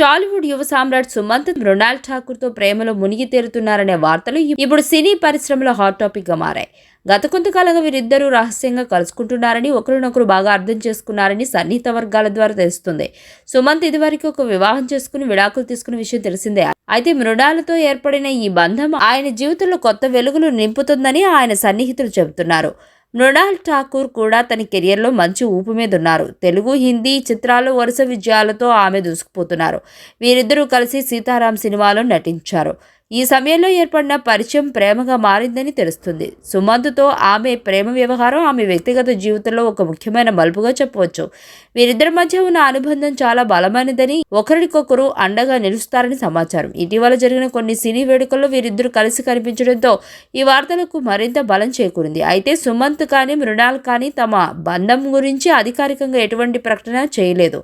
టాలీవుడ్ యువ సామ్రాట్ సుమంత్ మృణాల్ ఠాకూర్తో ప్రేమలో మునిగి తేరుతున్నారనే వార్తలు ఇప్పుడు సినీ పరిశ్రమలో హాట్ టాపిక్గా మారాయి. గత కొంతకాలంగా వీరిద్దరూ రహస్యంగా కలుసుకుంటున్నారని ఒకరినొకరు బాగా అర్థం చేసుకున్నారని సన్నిహిత వర్గాల ద్వారా తెలుస్తుంది. సుమంత్ ఇదివరకు ఒక వివాహం చేసుకుని విడాకులు తీసుకున్న విషయం తెలిసిందే. అయితే మృణాలతో ఏర్పడిన ఈ బంధం ఆయన జీవితంలో కొత్త వెలుగులు నింపుతుందని ఆయన సన్నిహితులు చెబుతున్నారు. మృణాల్ ఠాకూర్ కూడా తన కెరియర్లో మంచి ఊపు మీద ఉన్నారు. తెలుగు హిందీ చిత్రాలు వరుస విజయాలతో ఆమె దూసుకుపోతున్నారు. వీరిద్దరూ కలిసి సీతారాం సినిమాలో నటించారు. ఈ సమయంలో ఏర్పడిన పరిచయం ప్రేమగా మారిందని తెలుస్తుంది. సుమంత్తో ఆమె ప్రేమ వ్యవహారం ఆమె వ్యక్తిగత జీవితంలో ఒక ముఖ్యమైన మలుపుగా చెప్పవచ్చు. వీరిద్దరి మధ్య ఉన్న అనుబంధం చాలా బలమైనదని ఒకరికొకరు అండగా నిలుస్తారని సమాచారం. ఇటీవల జరిగిన కొన్ని సినీ వేడుకల్లో వీరిద్దరూ కలిసి కనిపించడంతో ఈ వార్తలకు మరింత బలం చేకూరింది. అయితే సుమంత్ కానీ మృణాల్ కానీ తమ బంధం గురించి అధికారికంగా ఎటువంటి ప్రకటన చేయలేదు.